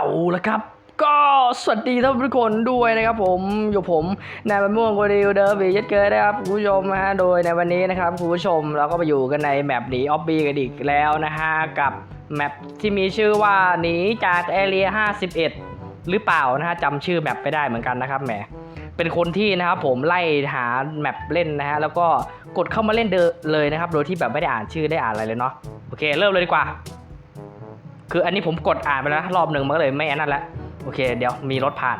เอาละครับ ก็สวัสดีท่านผู้ชมด้วยนะครับผมอยู่ผมนายมะม่วงกดิวเดอร์บียัดเกิดนะครับคุณผู้ชมนะฮะโดยในวันนี้นะครับคุณผู้ชมเราก็มาอยู่กันในแมปหนีออฟบีกันอีกแล้วนะฮะกับแมปที่มีชื่อว่าหนีจากแอเรีย51 หรือเปล่านะฮะจำชื่อแมปไม่ได้เหมือนกันนะครับแหมเป็นคนที่นะครับผมไล่หาแมปเล่นนะฮะแล้วก็กดเข้ามาเล่นเดเลยนะครับโดยที่แบบไม่ได้อ่านชื่อได้อ่านอะไรเลยเนาะโอเค เริ่มเลยดีกว่า คืออันนี้ผมกดอ่านไปแล้วรอบหนึ่งมันก็เลยไม่อันนั้นละโอเค เดี๋ยวมีรถผ่าน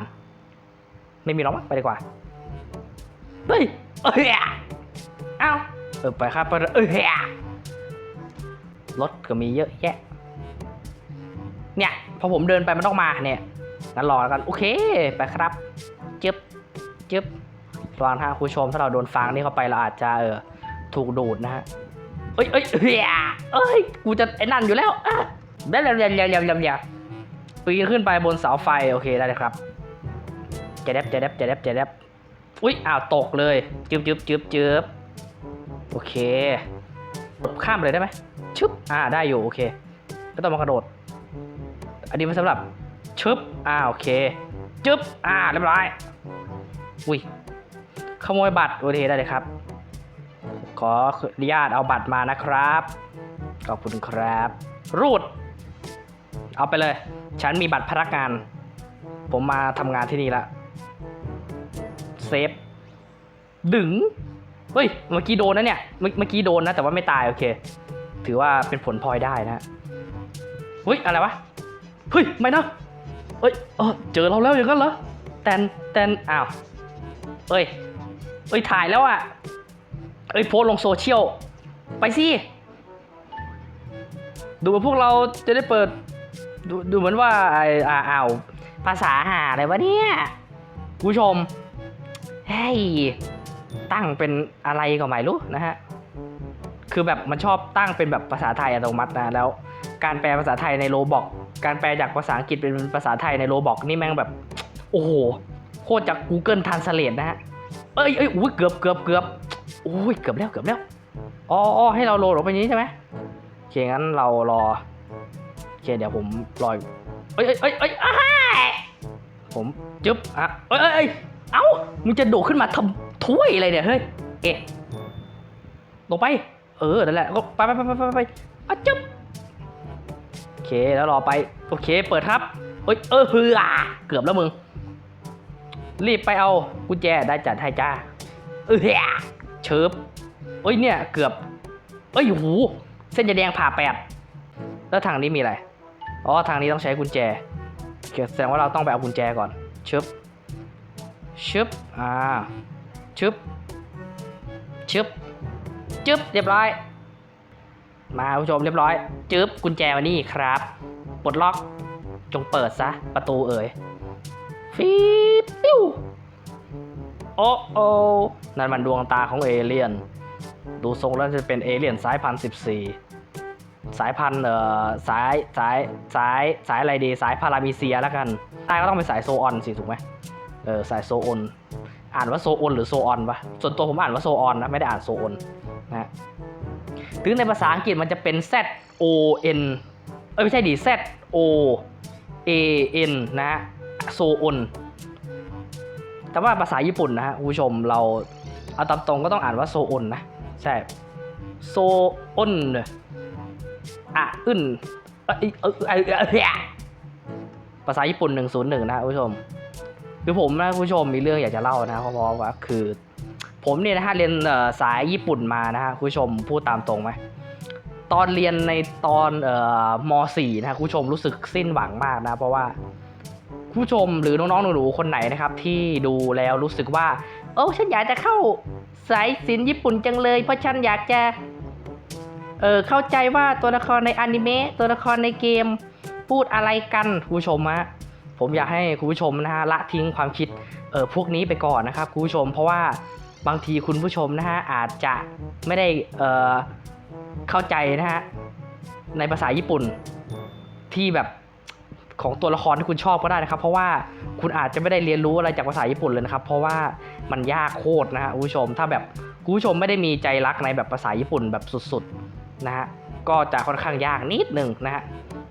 ไม่มีหรอกมั้งไปดีกว่าเฮ้ยเอ้ยเอ้าเออไปครับไปเอ้ยรถก็มีเยอะแยะ เนี่ยพอผมเดินไปมันต้องมาเนี่ยงั้นรอแล้วกัน โอเคไปครับจึ๊บจึ๊บระวังทางคุณชมถ้าเราโดนฟางนี่เข้าไปเราอาจจะเออถูกดูดนะฮะเอ้ยเอ้ยเอ้ยเอ้ยกูจะไอ้นั่นอยู่แล้วอะ เดี๋ยวเดี๋ยวเดี๋ยวเดี๋ยวเดี๋ยวเดี๋ยวปีนขึ้นไปบนเสาไฟโอเคได้เลยครับเจะเดบเจะเดบเจะเดบเจะเดบอุ้ยอ้าวตกเลยจึ๊บจึ๊บจึ๊บจึบโอเคข้ามเลยได้ไหมชึบอ่าได้อยู่โอเคไม่ต้องมากระโดด อันนี้มันสำหรับชึบอ่าโอเคจึบอ่าเรียบร้อยอุ้ยขโมยบัตรโอเคได้เลยครับ ขออนุญาตเอาบัตรมานะครับขอบคุณครับ รูด เอาไปเลย ฉันมีบัตรพนักงาน ผมมาทำงานที่นี่ละ เซฟ ดึง เฮ้ย เมื่อกี้โดนนะเนี่ย เมื่อกี้โดนนะ แต่ว่าไม่ตาย โอเค ถือว่าเป็นผลพลอยได้นะเฮ้ย อะไรวะ เฮ้ย ไม่นะเอ้ยเออเจอเราแล้วอย่างนั้นเหรอ แตน แตน อ้าว เอ้ย เอ้ย ถ่ายแล้วอะ เอ้ย โพสลงโซเชียล ไปสิดูเหมือนพวกเราจะได้เปิด ดูดูเหมือนว่าไอ้อ่าอ้าวภาษาหาอะไรวะเนี่ยคุณผู้ชมเฮ้ยตั้งเป็นอะไรก็ไม่รู้นะฮะคือแบบมันชอบตั้งเป็นแบบภาษาไทยอัตโนมัตินะแล้ว การแปลภาษาไทยในโรบอกการแปลจากภาษาอังกฤษเป็นภาษาไทยในโรบอกนี่แม่งแบบ โอ้โหโคตรจาก Google Translate นะฮะเอ้ยเอ้ยอุ้ยเกือบเกือบเกือบโอ้ยเกือบแล้วเกือบแล้วอ๋อให้เราโหลดออกไปนี้ใช่ไหมโอเคงั้นเรารอ เคเดี๋ยวผมรออยู่เอ้ยเอ้ยเอ้ยเอ้ยอ้ายผมจึ๊บอะเอ้ยเอ้ยเอ้ยเอ้ามึงจะโดดขึ้นมาทำถ้วยอะไรเนี่ยเฮ้ยเอ๊ะลงไป เออนั่นแหละก็ไปไปไปไปไปไปอะจึ๊บโอเคแล้วรอไปโอเค เปิดครับเอ้ยเออเฮือเกือบแล้วมึงรีบไปเอากุญแจได้จัดให้จ้าเออเชิบเอ้ยเนี่ยเกือบ เอ้ยหูเส้นจะแดงผ่าแปดแล้วทางนี้มีอะไร อ๋อทางนี้ต้องใช้กุญแจแสดงว่าเราต้องไปเอากุญแจก่อน ชึบ ชึบ อ่า ชึบ ชึบจึบ เรียบร้อย มาคุณผู้ชมเรียบร้อย จึ๊บ กุญแจมานี่ครับ ปลดล็อก จงเปิดซะ ประตูเอ่ย ฟีปิ้ว โอ้โอนั่นมันดวงตาของเอเลี่ยน ดูทรงแล้วจะเป็นเอเลี่ยนสายพันธุ์14 สายพันธุ์เอ่อสายสายสายสายอะไรดีสายพารามีเซียแล้วกันใต้ก็ต้องเป็นสายโซออนสิถูกไหมเออสายโซออนอ่านว่าโซออนหรือโซออนปะส่วนตัวผมอ่านว่าโซออนนะไม่ได้อ่านโซออนนะฮะถึงในภาษาอังกฤษมันจะเป็น Z O N เอ้ยไม่ใช่ดิ Z O A N นะฮะโซออนแต่ว่าภาษาญี่ปุ่นนะฮะคุณผู้ชมเราเอาตามตรงก็ต้องอ่านว่าโซออนนะ ใช่โซอน อะอึนเอ้ยเอ้ยเอ้ยเอ้ยเอ้ยภาษาญี่ปุ่น 101นะฮะคุณผู้ชม คือผมนะคุณผู้ชมมีเรื่องอยากจะเล่านะเพราะว่าคือ ผมเนี่ยนะฮะเรียนสายญี่ปุ่นมานะฮะคุณผู้ชมพูดตามตรงไหมตอนเรียนในตอนอ่อม .4 นะฮะคุณผู้ชมรู้สึกสิ้นหวังมากนะเพราะว่าผู้ชมหรือน้องๆหนูๆคนไหนนะครับที่ดูแล้วรู้สึกว่า โอ้ฉันอยากจะเข้าสายศิลป์ญี่ปุ่นจังเลย เพราะฉันอยากจะ เออเข้าใจว่าตัวละครในอนิเมะตัวละครในเกมพูดอะไรกันคุณผู้ชมฮะผมอยากให้คุณผู้ชมนะฮะละทิ้งความคิดเออพวกนี้ไปก่อนนะครับคุณผู้ชม เพราะว่าบางทีคุณผู้ชมนะฮะอาจจะไม่ได้เออเข้าใจนะฮะในภาษาญี่ปุ่นที่แบบของตัวละครที่คุณชอบก็ได้นะครับ เพราะว่าคุณอาจจะไม่ได้เรียนรู้อะไรจากภาษาญี่ปุ่นเลยนะครับ เพราะว่ามันยากโคตรนะฮะคุณผู้ชมถ้าแบบคุณผู้ชมไม่ได้มีใจรักในแบบภาษาญี่ปุ่นแบบสุดๆ นะฮะก็จะค่อนข้างยากนิดหนึ่งนะฮะ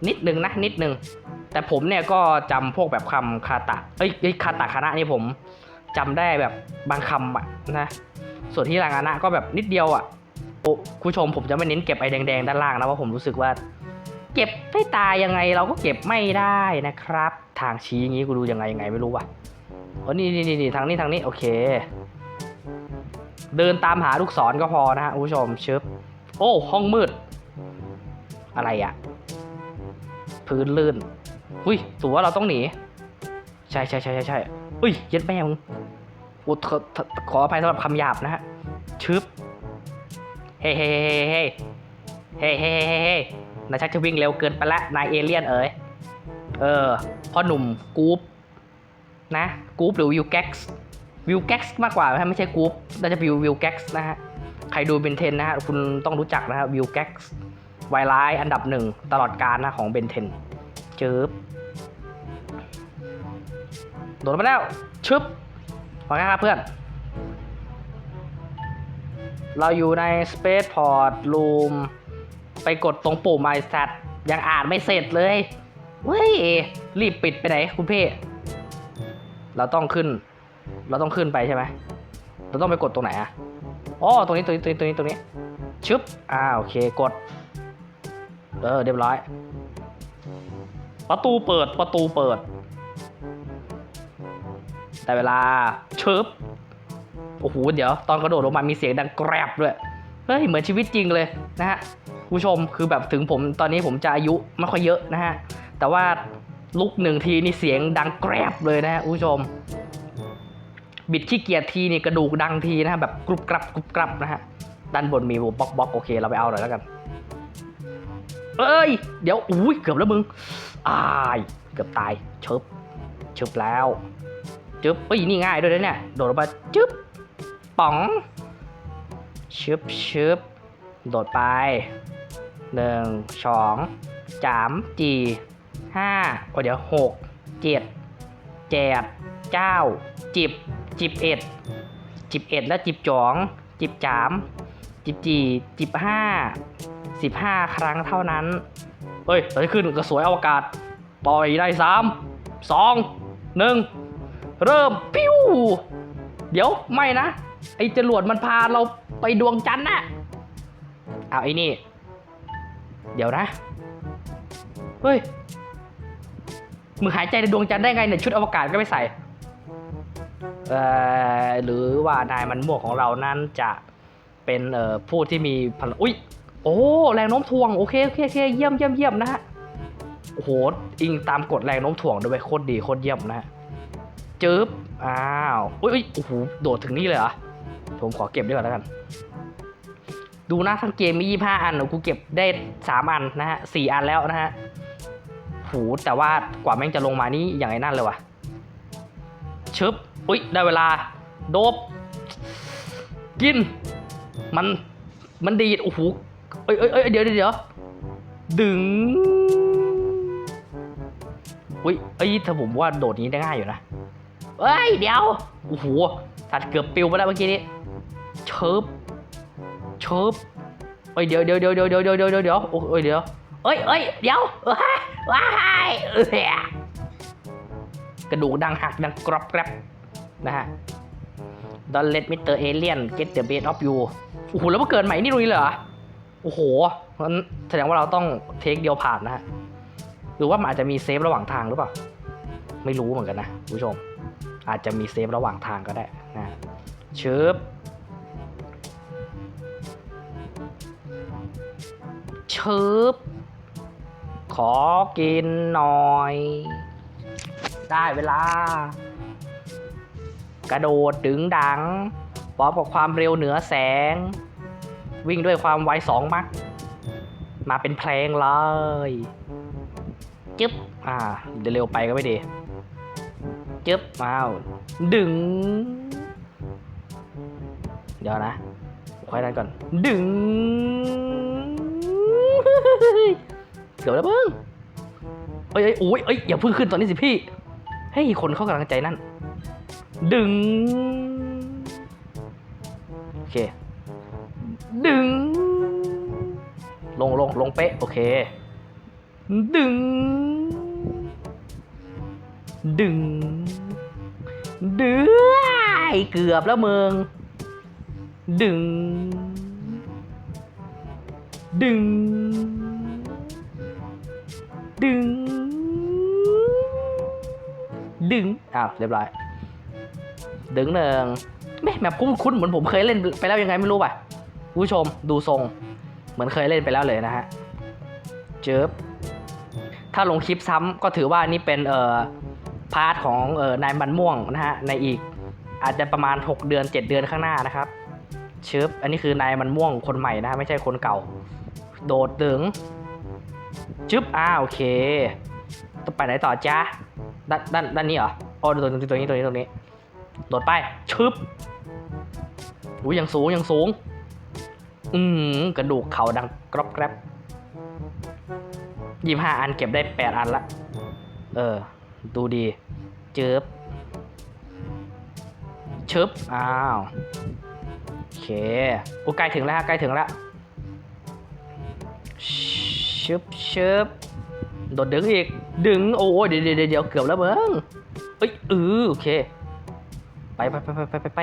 นิดหนึ่งนะนิดหนึ่งแต่ผมเนี่ยก็จำพวกแบบคำคาตะเอ้ยคาตะคณะนี่ผมจำได้แบบบางคำอะนะส่วนที่รางานะก็แบบนิดเดียวอะโอ้คุณผู้ชมผมจะไม่เน้นเก็บไอ้แดงๆด้านล่างนะเพราะผมรู้สึกว่า เก็บไม่ตายยังไงเราก็เก็บไม่ได้นะครับ ทางชี้อย่างงี้กูดูยังไงยังไงไม่รู้ว่ะโอ้นี่นี่นี่นี่ทางนี้ทางนี้โอเค เดินตามหาลูกศรก็พอนะฮะคุณผู้ชมชึบ โอ้ ห้องมืด อะไรอะพื้นลื่น อุ้ยถือว่าเราต้องหนี ใช่ใช่ใช่ใช่ใช่อุ้ยเย็ดแม่มึงอุขอขออภัยสำหรับคำหยาบนะฮะ ชึบ เฮ้เฮ้เฮ้เฮ้เฮ้เฮ้เฮ้นายชักจะวิ่งเร็วเกินไปละนายเอเลี่ยนเอ๋ย เออ พ่อหนุ่มกู๊ปนะกู๊ปหรือวิวแก๊กส์วิวแก๊กส์มากกว่าไม่ใช่กู๊ปน่าจะวิววิวแก๊กส์นะฮะ ใครดูเบนเทนนะฮะคุณต้องรู้จักนะฮะวิวแก๊กไวไลท์อันดับหนึ่งตลอดการนะของเบนเทนเจิบโดดมาแล้ว ชึบมาไงครับเพื่อน เราอยู่ใน Space Port Room ไปกดตรงปุ่มไอสัตว์ยังอ่านไม่เสร็จเลยเว้ย รีบปิดไปไหนคุณเพ่เราต้องขึ้น เราต้องขึ้นไปใช่ไหม เราต้องไปกดตรงไหนอะ อ๋อตรงนี้ตรงนี้ตรงนี้ตรงนี้ตรงนี้ชึบอ่าโอเคกด เออเรียบร้อย ประตูเปิดประตูเปิด แต่เวลาชึบโอ้โหเดี๋ยวตอนกระโดดลงมามีเสียงดังแกรบด้วยเฮ้ยเหมือนชีวิตจริงเลยนะฮะผู้ชมคือแบบถึงผมตอนนี้ผมจะอายุไม่ค่อยเยอะนะฮะแต่ว่าลุกหนึ่งทีนี่เสียงดังแกรบเลยนะฮะผู้ชม บิดขี้เกียจทีนี่กระดูกดังทีนะฮะแบบกรุบกรับกรุบกรับนะฮะด้านบนมีบล็อกบล็อกโอเคเราไปเอาหน่อยแล้วกัน เอ้ย เดี๋ยวอุ้ยเกือบแล้วมึงอายเกือบตายเชิบเชิบแล้วจึ๊บเอ้ยนี่ง่ายด้วยนะเนี่ยโดดลงมาจึ๊บป๋องชึบชึบโดดไปหนึ่งสองสามจีห้าโอ้เดี๋ยวหกเจ็ด แจดเก้า จิบ จิบเอ็ด จิบเอ็ดแล้วจิบจอง จิบจาม จิบจีจิบห้าสิบห้าครั้งเท่านั้นเฮ้ยเราจะขึ้นกระสวยอวกาศ ปล่อยได้สามสองหนึ่งเริ่มปิ้ว เดี๋ยวไม่นะ ไอ้จรวดมันพาเราไปดวงจันทร์นะเอาไอ้นี่ เดี๋ยวนะ เฮ้ย มึงหายใจในดวงจันทร์ได้ไงเนี่ยชุดอวกาศก็ไม่ใส่เอ่อหรือว่านายมันมวงของเรานั้นจะเป็นเอ่อผู้ที่มีพลังอุ้ยโอ้แรงโน้มถ่วงโอเคโอเคโอเคเยี่ยมเยี่ยมเยี่ยมนะฮะโอ้โหอิงตามกฎแรงโน้มถ่วงด้วยโคตรดีโคตรเยี่ยมนะฮะจึ๊บอ้าวอุ้ยโอ้โหโดดถึงนี่เลยเหรอผมขอเก็บด้วยก่อนแล้วกัน ดูนะทั้งเกมมี 25 อันกูเก็บได้ 3 อันนะฮะ 4 อันแล้วนะฮะ หแต่ว่ากว่าแม่งจะลงมานี่อย่างไรนั่นเลยว่ะชึบอุ้ยได้เวลา โดบ กิน มัน มันดีด โอ้โห เอ้ยเอ้ยเอ้ยเดี๋ยวเดี๋ยว ดึง อุ้ยเอ้ยถ้าผมว่าโดดนี้ได้ง่ายอยู่นะ เอ้ย เดี๋ยว โอ้โห สัตว์เกือบปิวไปแล้วเมื่อกี้นี้เชิบเชิบเอ้ย เดี๋ยวเดี๋ยวเดี๋ยวเดี๋ยวเดี๋ยวเดี๋ยวเดี๋ยวเดี๋ยวเดี๋ยวโอ้ยเดี๋ยว เอ้ยเอ้ยเดี๋ยว ว้ายกระดูกดังหักดังกรอบแกรบนะฮะ Don't let Mr. Alien get the best of you โอ้โห แล้วมาเกิดใหม่นี่ตรงนี้เลยเหรอ โอ้โหงั้นแสดงว่าเราต้องเทคเดียวผ่านนะฮะ หรือว่ามันอาจจะมีเซฟระหว่างทางหรือเปล่า ไม่รู้เหมือนกันนะคุณผู้ชม อาจจะมีเซฟระหว่างทางก็ได้นะเชึบเชึบ อกินหน่อย ได้เวลา กระโดดดึงดังพร้อมกับความเร็วเหนือแสง วิ่งด้วยความไวสองมัก มาเป็นเพลงเลยจึ๊บอ่าเดี๋ยวเร็วไปก็ไม่ดีจึ๊บอ้าวดึง เดี๋ยวนะค่อยนั้นก่อน ดึง เกือบแล้วมึงเอ้ยเอ้ยโอ้ยเอ้ยอย่าเพิ่งขึ้นตอนนี้สิพี่ ให้คนเข้ากำลังใจนั่น ดึง โอเค ดึง ลงลงลงเป๊ะ โอเค ดึง ดึงเดือยเกือบแล้วมึง ดึง ดึง ดึง ดึง อ้าว เรียบร้อย ดึงหนึ่งแม่แบบคุ้นๆเหมือนผมเคยเล่นไปแล้วยังไงไม่รู้ป่ะผู้ชมดูทรง เหมือนเคยเล่นไปแล้วเลยนะฮะ เจิบถ้าลงคลิปซ้ำก็ถือว่านี่เป็นเอ่อพาร์ทของเอ่อนายมันม่วงนะฮะ ในอีกอาจจะประมาณ 6 เดือน 7 เดือนข้างหน้านะครับเชิบอันนี้คือนายมันม่วงคนใหม่นะฮะไม่ใช่คนเก่า โดดดึง จึ๊บอ่าโอเคต้องไปไหนต่อจ้าด้านด้านด้านนี้เหรออ๋อตัวนี้ตัวนี้ตัวนี้ตัวนี้โดดไปชึบอุ้ยยังสูงยังสูง อืมกระดูกเขาดังกรอบแกรบยี่ห้าอันเก็บได้แปดอันละ เออ ดูดี เจิบชึบอ้าว โอเคอุยใกล้ถึงแล้วฮะใกล้ถึงแล้ว ชึบชึบโดดดึงอีก ดึง โอ้ยเดี๋ยวเดี๋ยวเดี๋ยวเกือบแล้วเบิ้งเอ้ยเออโอเค ไปไปไปไปไปไปไป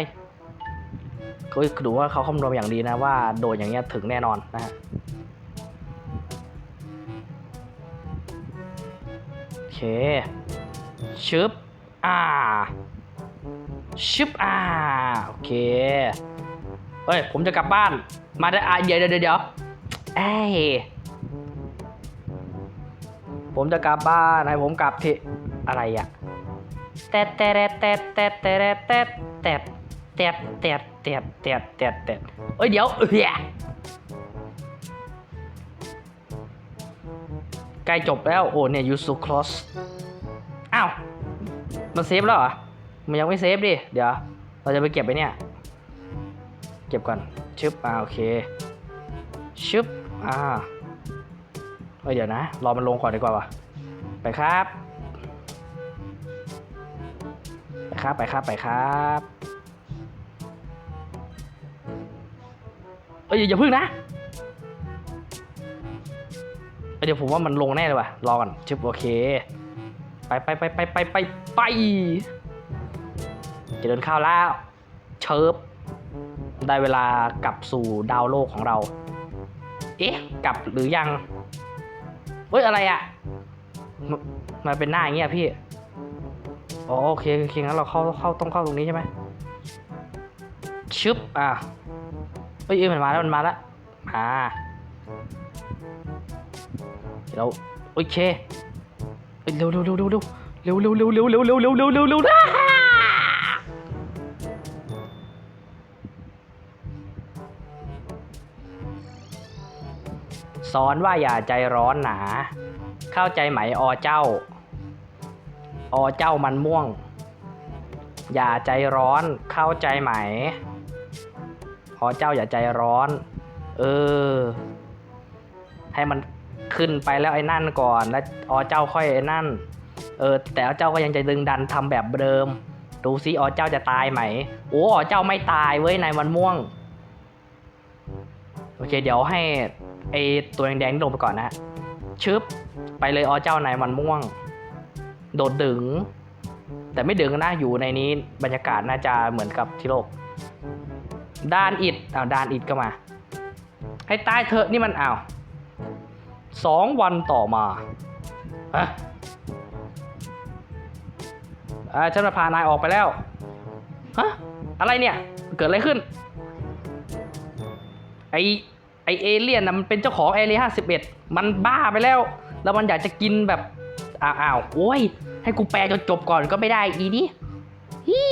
ก็ดูว่าเขาคำนวณอย่างดีนะว่าโดดอย่างเงี้ยถึงแน่นอนนะฮะโอเคชึบอ่าชึบอ่าโอเคเฮ้ยผมจะกลับบ้านมาได้อะเดี๋ยวเดี๋ยวเดี๋ยวเอ้ย ผมจะกลับบ้านให้ผมกลับที่อะไรอะแตดแตดแตดแตดแตดแตดแตดแตดแตดแตดแตดแตดแตดเอ้ยเดี๋ยวเอ้ยใกล้จบแล้วโอ้เนี่ย you so close อ้าวมันเซฟแล้วเหรอมันยังไม่เซฟดิเดี๋ยว เราจะไปเก็บไปเนี่ย เก็บก่อนชึบอ่าโอเคชึบอ่า เฮ้ยเดี๋ยวนะ รอมันลงก่อนดีกว่าวะไปครับ ไปครับไปครับไปครับเอ้ยอย่าพึ่งนะเเดี๋ยวผมว่ามันลงแน่เลยว่ะ รอก่อนชึบโอเค ไปไปไปไปไปไปไปจะเดินเข้าแล้ว เชิบได้เวลากลับสู่ดาวโลกของเรา เอ๊ะ กลับหรือยัง เฮ้ยอะไรอะมมาเป็นหน้าอย่างเงี้ยพี่อ๋อโอเคโอเคงั้นเราเข้าเข้าต้องเข้าตรงนี้ใช่ไหมชึบอะเอ้ยเอ้ยมันมาแล้วมันมาแล้วมาเดี๋ยวโอเคเอ้ยเร็วเร็วเร็วเร็วเร็วเร็วเร็วเร็วเร็วเร็วเร็วเร็ว เร็วเร็วเร็วอ่าสอนว่าอย่าใจร้อนหนา เข้าใจไหมอเจ้า อเจ้ามันม่วง อย่าใจร้อนเข้าใจไหม อเจ้าอย่าใจร้อน เออ ให้มันขึ้นไปแล้วไอ้นั่นก่อนแล้วอเจ้าค่อยไอ้นั่น เออ แต่อเจ้าก็ยังจะดึงดันทำแบบเดิม ดูซิอเจ้าจะตายไหมโอ้อเจ้าไม่ตายเว้ยนายมันม่วงโอเค เดี๋ยวให้ ไอตัวแดงๆนี่ลงไปก่อนนะชึบไปเลยอเจ้านายมันม่วง โดดดึง แต่ไม่ดึงนะอยู่ในนี้บรรยากาศน่าจะเหมือนกับที่โลก ด้านอิดอ้าวด้านอิดก็มา ให้ตายเถอะนี่มันอ้าวสองวันต่อมาฮะฉันมาพานายออกไปแล้วฮะอะไรเนี่ย เกิดอะไรขึ้น ไอ ไอเอเลี่ยนนะมันเป็นเจ้าของแอเรียห้าสิบเอ็ดมันบ้าไปแล้ว แล้วมันอยากจะกินแบบอ้าวอ้าวโอ้ย ให้กูแปลจนจบก่อนก็ไม่ได้อีนี่ฮี่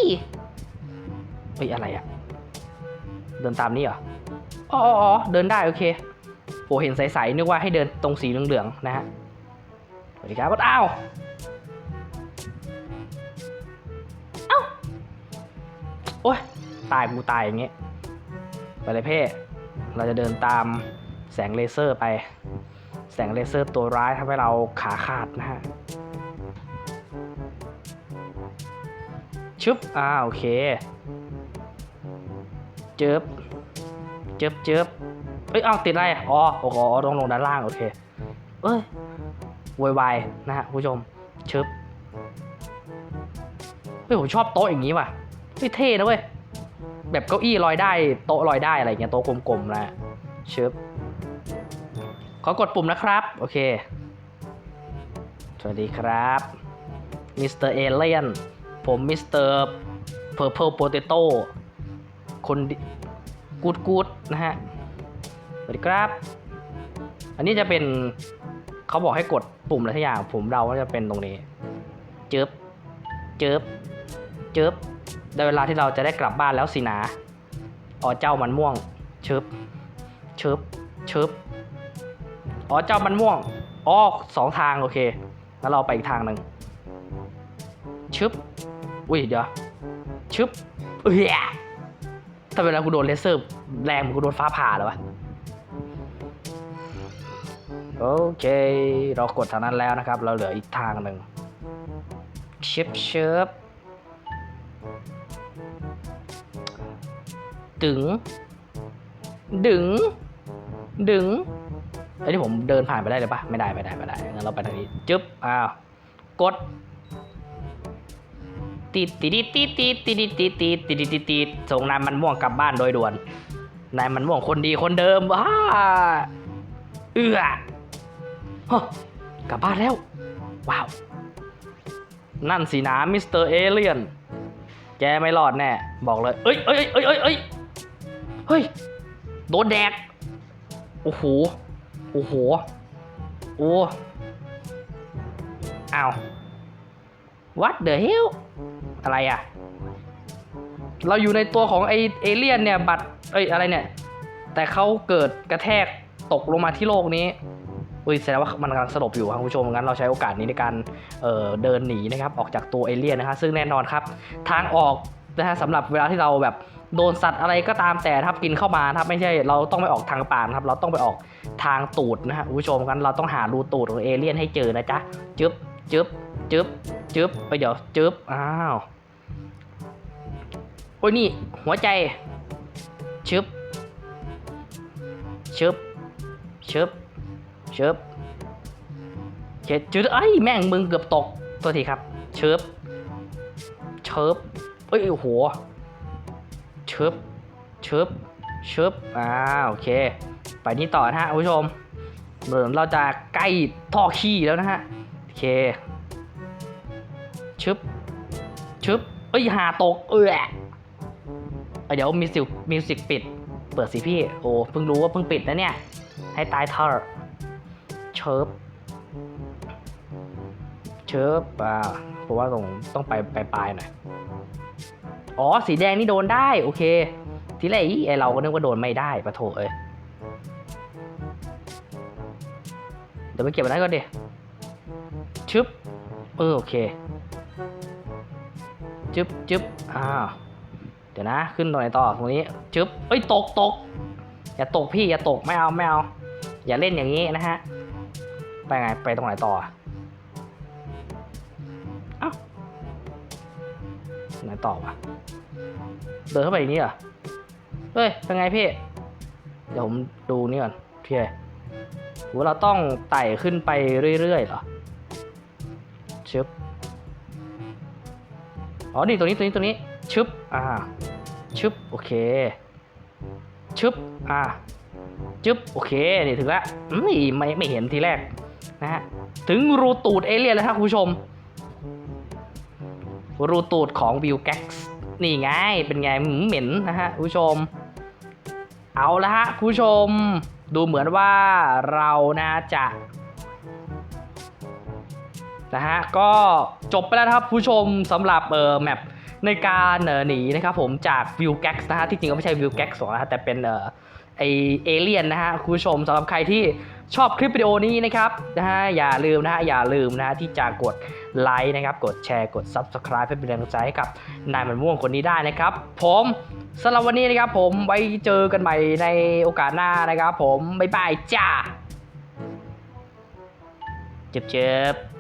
เฮ้ยอะไรอะเดินตามนี้เหรออ๋ออ๋ออ๋อเดินได้โอเคโหเห็นใสๆนึกว่าให้เดินตรงสีเหลืองๆนะฮะสวัสดีครับอ้าวเอ้าโอ้ยตายกูตายอย่างเงี้ยไปเลยเพ่ เราจะเดินตามแสงเลเซอร์ไป แสงเลเซอร์ตัวร้ายทำให้เราขาขาดนะฮะชึบอ่าโอเค เจิบเจิบเจิบเอ้ยเอาติดอะไรอ๋อโอ้โหต้องลงด้านล่างโอเค เอ้ยโวยวายนะฮะคุณผู้ชมชึบเฮ้ยผมชอบโต๊ะอย่างนี้ว่ะเฮ้ยเท่นะเว้ย แบบเก้าอี้ลอยได้โต๊ะลอยได้อะไรเงี้ยโต๊ะกลมๆนะเชิบขอกดปุ่มนะครับ โอเค สวัสดีครับมิสเตอร์เอเลียนผมมิสเตอร์เพอร์เพลโปเตโต้คนกูดกูดนะฮะ สวัสดีครับ อันนี้จะเป็นเขาบอกให้กดปุ่มอะไรทุกอย่าง ผมเดาว่าจะเป็นตรงนี้ เจิบเจิบเจิบ ได้เวลาที่เราจะได้กลับบ้านแล้วสินะอ๋อเจ้ามันม่วงเชิบเชิบเชิบอ๋อเจ้ามันม่วงอ๋อสองทางโอเคแล้วเราไปอีกทางหนึ่งชึบอุ้ยเดี๋ยวชึบเอ้ยถ้าเวลากูโดนเลเซอร์แรงเหมือนกูโดนฟ้าผ่าเลยวะโอเค เรากดทางนั้นแล้วนะครับ เราเหลืออีกทางหนึ่งชิปเชิบ ดึง ดึง ดึงไอ้ยที่ผมเดินผ่านไปได้เลยปะไม่ได้ไม่ได้ไม่ได้งั้นเราไปทางนี้จึ๊บอ้าวกดติดติดติดติดติดติดติดติดติดติดติดติดส่งนายมันม่วงกลับบ้านโดยด่วนนายมันม่วงคนดีคนเดิมว้าเอื้อฮะกลับบ้านแล้ว ว้าว นั่นสินะมิสเตอร์เอเลียน แกไม่รอดแน่ บอกเลย เอ้ยเอ้ยเอ้ยเอ้ย เฮ้ย โดนแดก โอ้โห โอ้โห โอ้อ้าว what the hell อะไรอะ เราอยู่ในตัวของไอเอเลียนเนี่ย บัตร เอ้ย อะไรเนี่ย แต่เขาเกิดกระแทกตกลงมาที่โลกนี้อุ้ยแสดงว่ามันกำลังสลบอยู่ครับคุณผู้ชมงั้นเราใช้โอกาสนี้ในการเเดินหนีนะครับ ออกจากตัวเอเลี่ยนนะครับซึ่งแน่นอนครับ ทางออกนะฮะสำหรับเวลาที่เราแบบ โดนสัตว์อะไรก็ตามแต่นะครับกินเข้ามาครับไม่ใช่เราต้องไปออกทางปากนะครับ เราต้องไปออกทางตูดนะฮะคุณผู้ชมงั้นเราต้องหารูตูดของเอเลี่ยนให้เจอนะจ๊ะจึ๊บจึ๊บจึ๊บจึ๊บไปเดี๋ยวจึ๊บอ้าวโอ้ยนี่หัวใจชึบชึบชึบชึบเช็ดจืดไอ้แม่งมึงเกือบตกตัวทีครับเชิบเชิบเอ้ยโอ้โห ชิบชิบชิบอ่าโอเค ไปนี่ต่อนะฮะคุณผู้ชมเหมือนเราจะใกล้ท่อขี้แล้วนะฮะโอเคชึบชึบเอ้ยหาตก เออเดี๋ยวมิวสิกมิวสิกปิด เปิดสิพี่ โอ้เพิ่งรู้ว่าเพิ่งปิดนะเนี่ย ให้ตายเถอะเชิบเชิบอ่าเพราะว่าตรงต้องไปไปปลายหน่อย อ๋อ สีแดงนี่โดนได้ โอเค ทีแรกอีไอเราก็นึกว่าโดนไม่ได้ปะโถเอ้ย เดี๋ยวไปเก็บอันนั้นก่อนดิชึบเออโอเคจึ๊บจึ๊บอ้าวเดี๋ยวนะ ขึ้นตรงไหนต่อตรงนี้จึ๊บเอ้ยตกตกอย่าตกพี่อย่าตกไม่เอาไม่เอา อย่าเล่นอย่างนี้นะฮะ ไปไงไปตรงไหนต่อ ไหนต่อวะเดินเข้าไปอย่างนี้เหรอเฮ้ยเป็นไงพี่เดี๋ยวผมดูนี่ก่อนพี่ว่าเราต้องไต่ขึ้นไปเรื่อยๆเหรอชึบอ๋อนี่ตรงนี้ตรงนี้ตรงนี้ชึบอ่าชึบโอเคชึบอ่าจึ๊บโอเคนี่ถึงแล้วอืมไม่ไม่เห็นทีแรกนะฮะถึงรูตูดเอเลี่ยนแล้วครับคุณผู้ชม รูตูดของวิวแก๊กนี่ไง เป็นไงเหม็นนะฮะคุณผู้ชม เอาละฮะคุณผู้ชม ดูเหมือนว่าเรานะจะนะฮะก็จบไปแล้วครับคุณผู้ชมสำหรับเอ่อแมปในการหนีนะครับผมจากวิวแก๊กนะฮะที่จริงก็ไม่ใช่วิวแก๊กซ์นะฮะแต่เป็นเอ่อไอเอเลียนนะฮะคุณผู้ชมสำหรับใครที่ ชอบคลิปวิดีโอนี้นะครับนะฮะอย่าลืมนะฮะอย่าลืมนะฮะที่จะกดไลค์นะครับ กดแชร์กด Subscribe เพื่อเป็นแรงใจให้กับนายมันม่วงคนนี้ได้นะครับ ผมสำหรับวันนี้นะครับ ผมไว้เจอกันใหม่ในโอกาสหน้านะครับ ผมบ๊ายบายจ้าเจ็บๆ